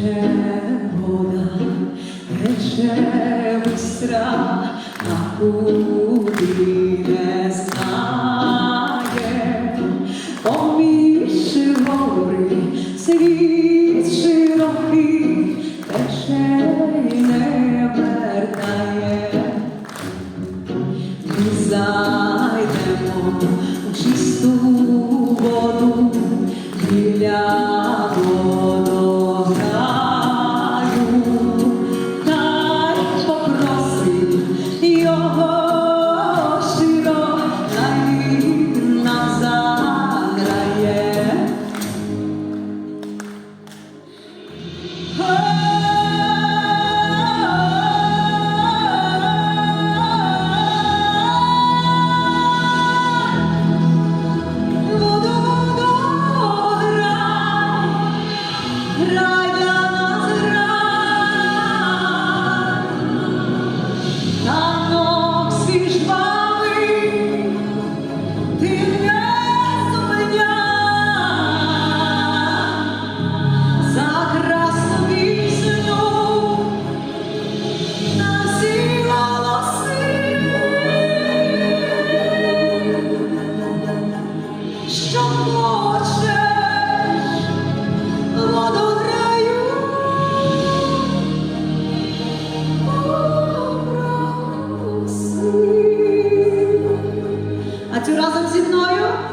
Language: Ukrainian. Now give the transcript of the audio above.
Тече вода, тече бистра, а куди не знає, поміж гори світ широкий, тече й не вертає. Ми зайдемо у чисту воду 좋아요.